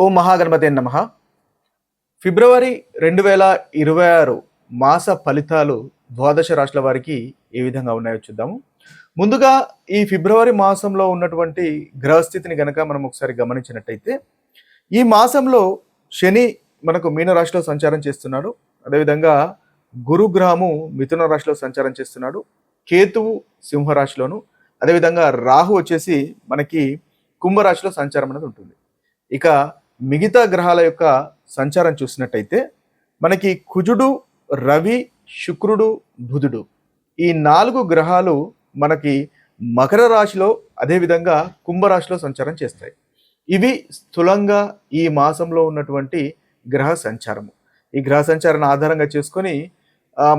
ఓ మహాగణపతి నమ. ఫిబ్రవరి రెండు వేల ఇరవై ఆరు మాస ఫలితాలు ద్వాదశ రాశుల వారికి ఏ విధంగా ఉన్నాయో చూద్దాము. ముందుగా ఈ ఫిబ్రవరి మాసంలో ఉన్నటువంటి గ్రహస్థితిని గనక మనం ఒకసారి గమనించినట్టయితే ఈ మాసంలో శని మనకు మీనరాశిలో సంచారం చేస్తున్నాడు. అదేవిధంగా గురుగ్రహము మిథున రాశిలో సంచారం చేస్తున్నాడు. కేతువు సింహరాశిలోను అదేవిధంగా రాహు వచ్చేసి మనకి కుంభరాశిలో సంచారం అనేది ఉంటుంది. ఇక మిగతా గ్రహాల యొక్క సంచారం చూసినట్టయితే మనకి కుజుడు రవి శుక్రుడు బుధుడు ఈ నాలుగు గ్రహాలు మనకి మకర రాశిలో అదేవిధంగా కుంభరాశిలో సంచారం చేస్తాయి. ఇవి స్థూలంగా ఈ మాసంలో ఉన్నటువంటి గ్రహ సంచారము. ఈ గ్రహ సంచారాన్ని ఆధారంగా చేసుకొని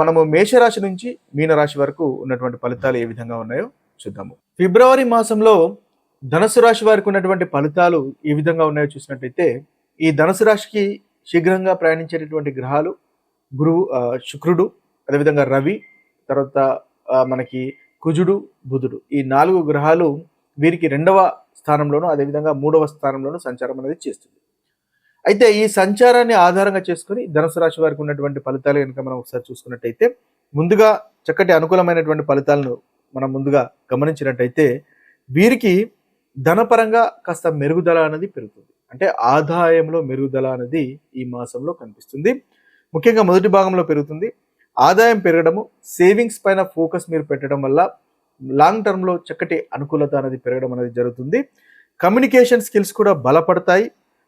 మనము మేషరాశి నుంచి మీనరాశి వరకు ఉన్నటువంటి ఫలితాలు ఏ విధంగా ఉన్నాయో చూద్దాము. ఫిబ్రవరి మాసంలో ధనుసు రాశి వారికి ఉన్నటువంటి ఫలితాలు ఏ విధంగా ఉన్నాయో చూసినట్టయితే ఈ ధనుసు రాశికి శీఘ్రంగా ప్రయాణించేటటువంటి గ్రహాలు గురువు శుక్రుడు అదేవిధంగా రవి తర్వాత మనకి కుజుడు బుధుడు. ఈ నాలుగు గ్రహాలు వీరికి రెండవ స్థానంలోనూ అదేవిధంగా మూడవ స్థానంలోనూ సంచారం అనేది చేస్తుంది. అయితే ఈ సంచారాన్ని ఆధారంగా చేసుకుని ధనుసు రాశి వారికి ఉన్నటువంటి ఫలితాలు కనుక మనం ఒకసారి చూసుకున్నట్టయితే ముందుగా చక్కటి అనుకూలమైనటువంటి ఫలితాలను మనం ముందుగా గమనించినట్టయితే వీరికి ధనపరంగా కాస్త మెరుగుదల అనేది పెరుగుతుంది. అంటే ఆదాయంలో మెరుగుదల అనేది ఈ మాసంలో కనిపిస్తుంది. ముఖ్యంగా మొదటి భాగంలో పెరుగుతుంది. ఆదాయం పెరగడము సేవింగ్స్ పైన ఫోకస్ మీరు పెట్టడం వల్ల లాంగ్ టర్మ్లో చక్కటి అనుకూలత అనేది పెరగడం అనేది జరుగుతుంది. కమ్యూనికేషన్ స్కిల్స్ కూడా బలపడతాయి.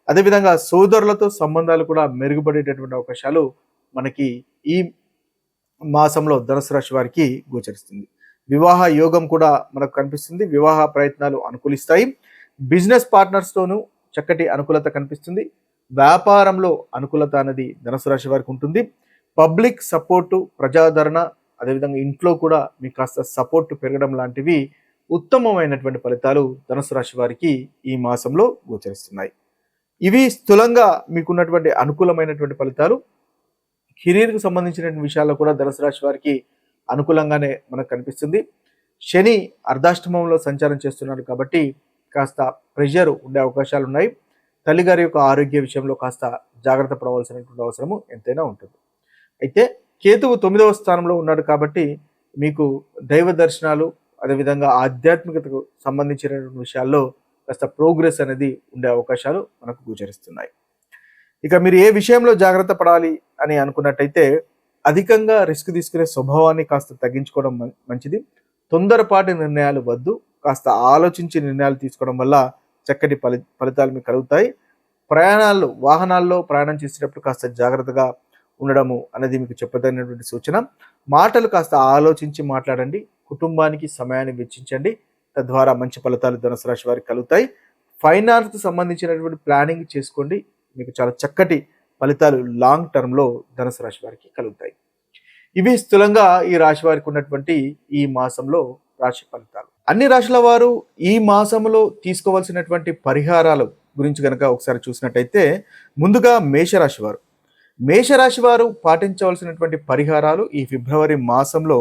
అదేవిధంగా సోదరులతో సంబంధాలు కూడా మెరుగుపడేటటువంటి అవకాశాలు మనకి ఈ మాసంలో ధనుసు రాశి వారికి గోచరిస్తుంది. వివాహ యోగం కూడా మనకు కనిపిస్తుంది. వివాహ ప్రయత్నాలు అనుకూలిస్తాయి. బిజినెస్ పార్ట్నర్స్తోనూ చక్కటి అనుకూలత కనిపిస్తుంది. వ్యాపారంలో అనుకూలత అనేది ధనుసు రాశి వారికి ఉంటుంది. పబ్లిక్ సపోర్టు ప్రజాదరణ అదేవిధంగా ఇంట్లో కూడా మీకు కాస్త సపోర్ట్ పెరగడం లాంటివి ఉత్తమమైనటువంటి ఫలితాలు ధనుసు రాశి వారికి ఈ మాసంలో గోచరిస్తున్నాయి. ఇవి స్థూలంగా మీకున్నటువంటి అనుకూలమైనటువంటి ఫలితాలు. కెరీర్కు సంబంధించిన విషయాల్లో కూడా ధనుసు రాశి వారికి అనుకూలంగానే మనకు కనిపిస్తుంది. శని అర్ధాష్టమంలో సంచారం చేస్తున్నాడు కాబట్టి కాస్త ప్రెషర్ ఉండే అవకాశాలు ఉన్నాయి. తల్లిగారి యొక్క ఆరోగ్య విషయంలో కాస్త జాగ్రత్త పడవలసినటువంటి అవసరము ఎంతైనా ఉంటుంది. అయితే కేతువు తొమ్మిదవ స్థానంలో ఉన్నాడు కాబట్టి మీకు దైవ దర్శనాలు అదేవిధంగా ఆధ్యాత్మికతకు సంబంధించినటువంటి విషయాల్లో కాస్త ప్రోగ్రెస్ అనేది ఉండే అవకాశాలు మనకు గోచరిస్తున్నాయి. ఇక మీరు ఏ విషయంలో జాగ్రత్త పడాలి అని అనుకున్నట్టయితే అధికంగా రిస్క్ తీసుకునే స్వభావాన్ని కాస్త తగ్గించుకోవడం మంచిది. తొందరపాటి నిర్ణయాలు వద్దు. కాస్త ఆలోచించి నిర్ణయాలు తీసుకోవడం వల్ల చక్కటి ఫలి ఫలితాలు మీకు కలుగుతాయి. ప్రయాణాల్లో వాహనాల్లో ప్రయాణం చేసేటప్పుడు కాస్త జాగ్రత్తగా ఉండడము అనేది మీకు చెప్పదగినటువంటి సూచన. మాటలు కాస్త ఆలోచించి మాట్లాడండి. కుటుంబానికి సమయాన్ని వెచ్చించండి. తద్వారా మంచి ఫలితాలు ధనుసు రాశి వారికి కలుగుతాయి. ఫైనాన్స్కి సంబంధించినటువంటి ప్లానింగ్ చేసుకోండి. మీకు చాలా చక్కటి ఫలితాలు లాంగ్ టర్మ్లో ధనుసు రాశి వారికి కలుగుతాయి. ఇవి స్థూలంగా ఈ రాశి వారికి ఉన్నటువంటి ఈ మాసంలో రాశి ఫలితాలు. అన్ని రాశుల వారు ఈ మాసంలో తీసుకోవాల్సినటువంటి పరిహారాలు గురించి కనుక ఒకసారి చూసినట్టయితే ముందుగా మేషరాశి వారు. మేషరాశి వారు పాటించవలసినటువంటి పరిహారాలు ఈ ఫిబ్రవరి మాసంలో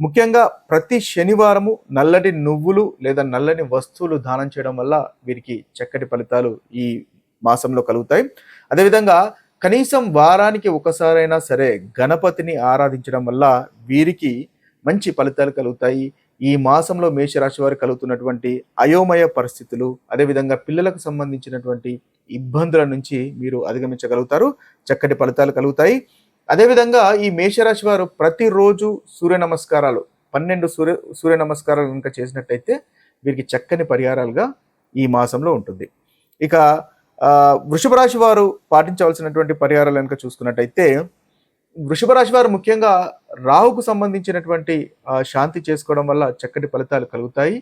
ముఖ్యంగా ప్రతి శనివారము నల్లటి నువ్వులు లేదా నల్లని వస్తువులు దానం చేయడం వల్ల వీరికి చక్కటి ఫలితాలు ఈ మాసంలో కలుగుతాయి. అదేవిధంగా కనీసం వారానికి ఒకసారైనా సరే గణపతిని ఆరాధించడం వల్ల వీరికి మంచి ఫలితాలు కలుగుతాయి. ఈ మాసంలో మేషరాశి వారు కలుగుతున్నటువంటి అయోమయ పరిస్థితులు అదేవిధంగా పిల్లలకు సంబంధించినటువంటి ఇబ్బందుల నుంచి మీరు అధిగమించగలుగుతారు. చక్కటి ఫలితాలు కలుగుతాయి. అదేవిధంగా ఈ మేషరాశి వారు ప్రతిరోజు సూర్య నమస్కారాలు పన్నెండు సూర్య సూర్య నమస్కారాలు కనుక చేసినట్టయితే వీరికి చక్కని పరిహారాలుగా ఈ మాసంలో ఉంటుంది. ఇక వృషభ రాశి వారు పాటించవలసినటువంటి పరిహారాలు కనుక చూసుకున్నట్టయితే వృషభ రాశి వారు ముఖ్యంగా రాహుకు సంబంధించినటువంటి శాంతి చేసుకోవడం వల్ల చక్కటి ఫలితాలు కలుగుతాయి.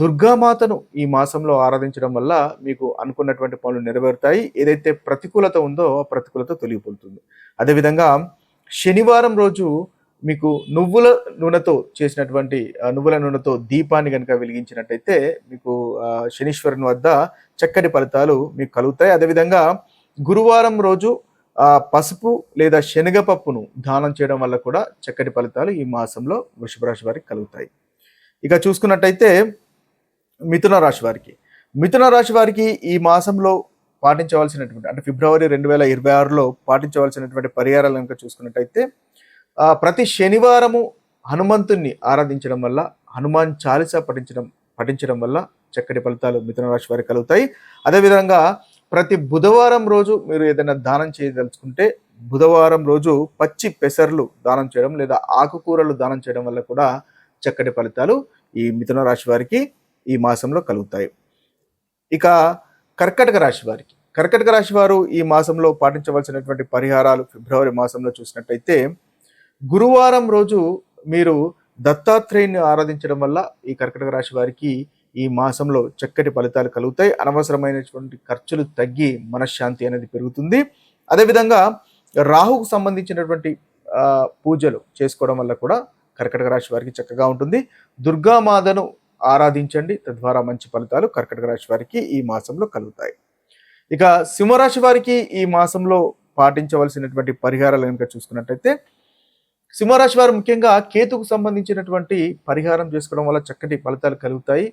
దుర్గామాతను ఈ మాసంలో ఆరాధించడం వల్ల మీకు అనుకున్నటువంటి పనులు నెరవేరుతాయి. ఏదైతే ప్రతికూలత ఉందో ఆ ప్రతికూలత తొలగిపోతుంది. అదేవిధంగా శనివారం రోజు మీకు నువ్వుల నూనెతో చేసినటువంటి నువ్వుల నూనెతో దీపాన్ని కనుక వెలిగించినట్టయితే మీకు శనీశ్వరుని వద్ద చక్కటి ఫలితాలు మీకు కలుగుతాయి. అదేవిధంగా గురువారం రోజు పసుపు లేదా శనగపప్పును దానం చేయడం వల్ల కూడా చక్కటి ఫలితాలు ఈ మాసంలో వృషభ రాశి వారికి కలుగుతాయి. ఇక చూసుకున్నట్టయితే మిథున రాశి వారికి. మిథున రాశి వారికి ఈ మాసంలో పాటించవలసినటువంటి అంటే ఫిబ్రవరి రెండు వేల ఇరవై ఆరులో పాటించవలసినటువంటి పరిహారాలు కనుక చూసుకున్నట్టయితే ప్రతి శనివారము హనుమంతుణ్ణి ఆరాధించడం వల్ల హనుమాన్ చాలీసా పఠించడం పఠించడం వల్ల చక్కటి ఫలితాలు మిథున రాశి వారికి కలుగుతాయి. అదేవిధంగా ప్రతి బుధవారం రోజు మీరు ఏదైనా దానం చేయదలుచుకుంటే బుధవారం రోజు పచ్చి పెసర్లు దానం చేయడం లేదా ఆకుకూరలు దానం చేయడం వల్ల కూడా చక్కటి ఫలితాలు ఈ మిథున రాశి వారికి ఈ మాసంలో కలుగుతాయి. ఇక కర్కటక రాశి వారికి. కర్కటక రాశి వారు ఈ మాసంలో పాటించవలసినటువంటి పరిహారాలు ఫిబ్రవరి మాసంలో చూసినట్టయితే గురువారం రోజు మీరు దత్తాత్రేయుని ఆరాధించడం వల్ల ఈ కర్కటక రాశి వారికి ఈ మాసంలో చక్కటి ఫలితాలు కలుగుతాయి. అనవసరమైనటువంటి ఖర్చులు తగ్గి మనశ్శాంతి అనేది పెరుగుతుంది. అదేవిధంగా రాహుకు సంబంధించినటువంటి పూజలు చేసుకోవడం వల్ల కూడా కర్కటక రాశి వారికి చక్కగా ఉంటుంది. దుర్గామాతను ఆరాధించండి. తద్వారా మంచి ఫలితాలు కర్కటక రాశి వారికి ఈ మాసంలో కలుగుతాయి. ఇక సింహరాశి వారికి ఈ మాసంలో పాటించవలసినటువంటి పరిహారాలు కనుక చూసుకున్నట్టయితే సింహరాశి వారు ముఖ్యంగా కేతుకు సంబంధించినటువంటి పరిహారం చేసుకోవడం వల్ల చక్కటి ఫలితాలు కలుగుతాయి.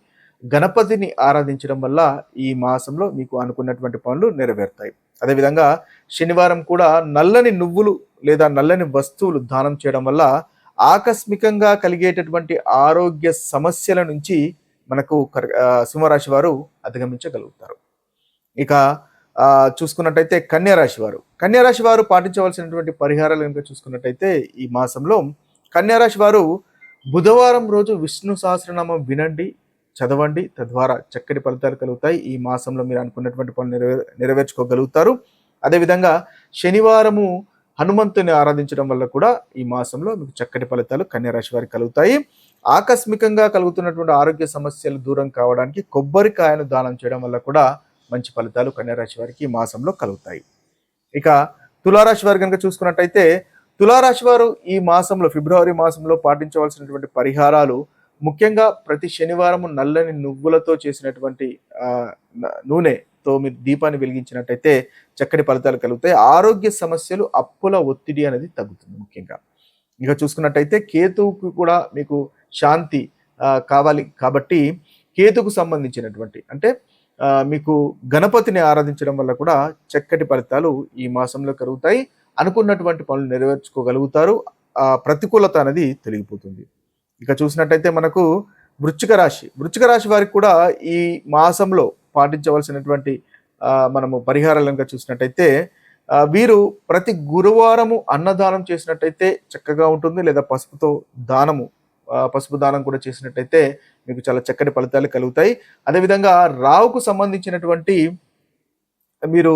గణపతిని ఆరాధించడం వల్ల ఈ మాసంలో మీకు అనుకున్నటువంటి పనులు నెరవేరుతాయి. అదేవిధంగా శనివారం కూడా నల్లని నువ్వులు లేదా నల్లని వస్తువులు దానం చేయడం వల్ల ఆకస్మికంగా కలిగేటటువంటి ఆరోగ్య సమస్యల నుంచి మనకు సింహరాశి వారు అధిగమించగలుగుతారు. ఇక చూసుకున్నట్టయితే కన్యారాశి వారు కన్యారాశి వారు పాటించవలసినటువంటి పరిహారాలు కనుక చూసుకున్నట్టయితే ఈ మాసంలో కన్యారాశి వారు బుధవారం రోజు విష్ణు సహస్రనామం వినండి చదవండి తద్వారా చక్కటి ఫలితాలు కలుగుతాయి. ఈ మాసంలో మీరు అనుకున్నటువంటి పనులు నెరవే నెరవేర్చుకోగలుగుతారు. అదేవిధంగా శనివారము హనుమంతుని ఆరాధించడం వల్ల కూడా ఈ మాసంలో మీకు చక్కటి ఫలితాలు కన్యారాశి వారికి కలుగుతాయి. ఆకస్మికంగా కలుగుతున్నటువంటి ఆరోగ్య సమస్యలు దూరం కావడానికి కొబ్బరికాయను దానం చేయడం వల్ల కూడా మంచి ఫలితాలు కన్యారాశి వారికి ఈ మాసంలో కలుగుతాయి. ఇక తులారాశి వారు కనుక చూసుకున్నట్టయితే తులారాశి వారు ఈ మాసంలో ఫిబ్రవరి మాసంలో పాటించవలసినటువంటి పరిహారాలు ముఖ్యంగా ప్రతి శనివారం నల్లని నువ్వులతో చేసినటువంటి నూనెతో మీరు దీపాన్ని వెలిగించినట్టయితే చక్కటి ఫలితాలు కలుగుతాయి. ఆరోగ్య సమస్యలు అప్పుల ఒత్తిడి అనేది తగ్గుతుంది ముఖ్యంగా. ఇక చూసుకున్నట్టయితే కేతువుకు కూడా మీకు శాంతి కావాలి కాబట్టి కేతుకు సంబంధించినటువంటి అంటే మీకు గణపతిని ఆరాధించడం వల్ల కూడా చక్కటి ఫలితాలు ఈ మాసంలో కలుగుతాయి. అనుకున్నటువంటి పనులు నెరవేర్చుకోగలుగుతారు. ఆ ప్రతికూలత అనేది తొలగిపోతుంది. ఇక చూసినట్టయితే మనకు వృచ్చిక రాశి. వృచ్చిక రాశి వారికి కూడా ఈ మాసంలో పాటించవలసినటువంటి మనము పరిహారాలుగా చూసినట్టయితే వీరు ప్రతి గురువారము అన్నదానం చేసినట్టయితే చక్కగా ఉంటుంది. లేదా పసుపుతో దానము పసుపు దానం కూడా చేసినట్టయితే మీకు చాలా చక్కటి ఫలితాలు కలుగుతాయి. అదేవిధంగా రావుకు సంబంధించినటువంటి మీరు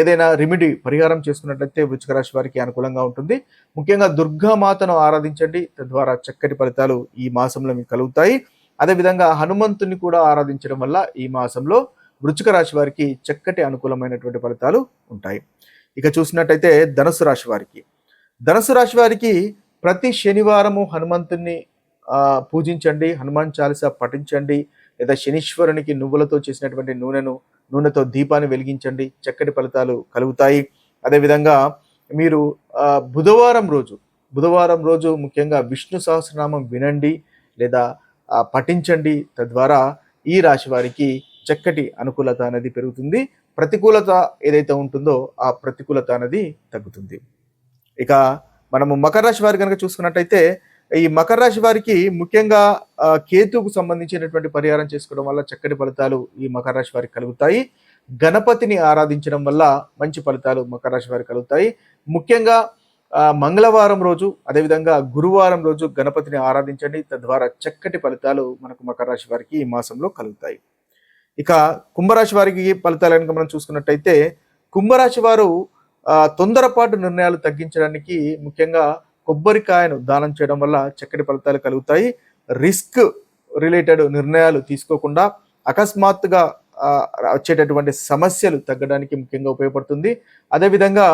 ఏదైనా రెమెడీ పరిహారం చేసుకున్నట్లయితే వృచ్చిక రాశి వారికి అనుకూలంగా ఉంటుంది. ముఖ్యంగా దుర్గామాతను ఆరాధించండి. తద్వారా చక్కటి ఫలితాలు ఈ మాసంలో మీకు కలుగుతాయి. అదేవిధంగా హనుమంతుని కూడా ఆరాధించడం వల్ల ఈ మాసంలో వృచ్చిక రాశి వారికి చక్కటి అనుకూలమైనటువంటి ఫలితాలు ఉంటాయి. ఇక చూసినట్టయితే ధనుసు రాశి వారికి. ధనుసు రాశి వారికి ప్రతి శనివారము హనుమంతుని పూజించండి హనుమాన్ చాలీసా పఠించండి లేదా శనీశ్వరునికి నువ్వులతో చేసినటువంటి నూనెను నూనెతో దీపాన్ని వెలిగించండి చక్కటి ఫలితాలు కలుగుతాయి. అదేవిధంగా మీరు బుధవారం రోజు బుధవారం రోజు ముఖ్యంగా విష్ణు సహస్రనామం వినండి లేదా పఠించండి. తద్వారా ఈ రాశి వారికి చక్కటి అనుకూలత అనేది పెరుగుతుంది. ప్రతికూలత ఏదైతే ఉంటుందో ఆ ప్రతికూలత అనేది తగ్గుతుంది. ఇక మనము మకర రాశి వారి కనుక చూసుకున్నట్టయితే ఈ మకర రాశి వారికి ముఖ్యంగా కేతుకు సంబంధించినటువంటి పరిహారం చేసుకోవడం వల్ల చక్కటి ఫలితాలు ఈ మకర రాశి వారికి కలుగుతాయి. గణపతిని ఆరాధించడం వల్ల మంచి ఫలితాలు మకర రాశి వారికి కలుగుతాయి. ముఖ్యంగా మంగళవారం రోజు అదేవిధంగా గురువారం రోజు గణపతిని ఆరాధించండి. తద్వారా చక్కటి ఫలితాలు మనకు మకర రాశి వారికి ఈ మాసంలో కలుగుతాయి. ఇక కుంభరాశి వారికి ఫలితాలు కనుక మనం చూసుకున్నట్టయితే కుంభరాశి వారు తొందరపాటు నిర్ణయాలు తగ్గించడానికి ముఖ్యంగా కొబ్బరికాయను దానం చేయడం వల్ల చక్కటి ఫలితాలు కలుగుతాయి. రిస్క్ రిలేటెడ్ నిర్ణయాలు తీసుకోకుండా అకస్మాత్తుగా వచ్చేటటువంటి సమస్యలు తగ్గడానికి ముఖ్యంగా ఉపయోగపడుతుంది. అదేవిధంగా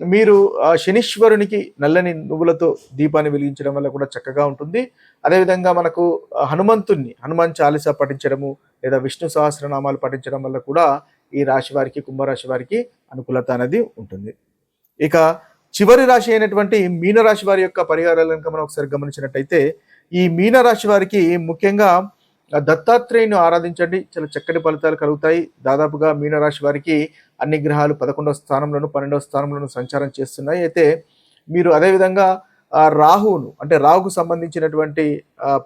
మీరు ఆ, శనీశ్వరునికి నల్లని నువ్వులతో దీపాన్ని వెలిగించడం వల్ల కూడా చక్కగా ఉంటుంది. అదేవిధంగా మనకు హనుమంతుణ్ణి హనుమాన్ చాలీసా పఠించడము లేదా విష్ణు సహస్రనామాలు పఠించడం వల్ల కూడా ఈ రాశి వారికి కుంభరాశి వారికి అనుకూలత అనేది ఉంటుంది. ఇక చివరి రాశి అయినటువంటి మీనరాశి వారి యొక్క పరిహారాలను కనుక మనం ఒకసారి గమనించినట్టయితే ఈ మీనరాశి వారికి ముఖ్యంగా దత్తాత్రేయుని ఆరాధించండి. చాలా చక్కటి ఫలితాలు కలుగుతాయి. దాదాపుగా మీనరాశి వారికి అన్ని గ్రహాలు పదకొండవ స్థానంలోను పన్నెండవ స్థానంలోను సంచారం చేస్తున్నాయి. అయితే మీరు అదేవిధంగా రాహువును అంటే రాహుకు సంబంధించినటువంటి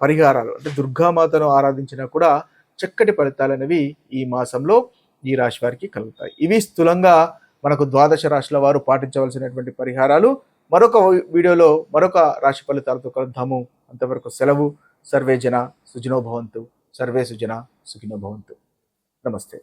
పరిహారాలు అంటే దుర్గామాతను ఆరాధించినా కూడా చక్కటి ఫలితాలు అనేవి ఈ మాసంలో ఈ రాశి వారికి కలుగుతాయి. ఇవి స్థూలంగా మనకు ద్వాదశ రాశుల వారు పాటించవలసినటువంటి పరిహారాలు. మరొక వీడియోలో మరొక రాశి ఫలితాలతో కలుద్దాము. అంతవరకు సెలవు. సర్వే జన సుజనో భవంతు. సర్వే సుజన సుఖినోభవంతు నమస్తే.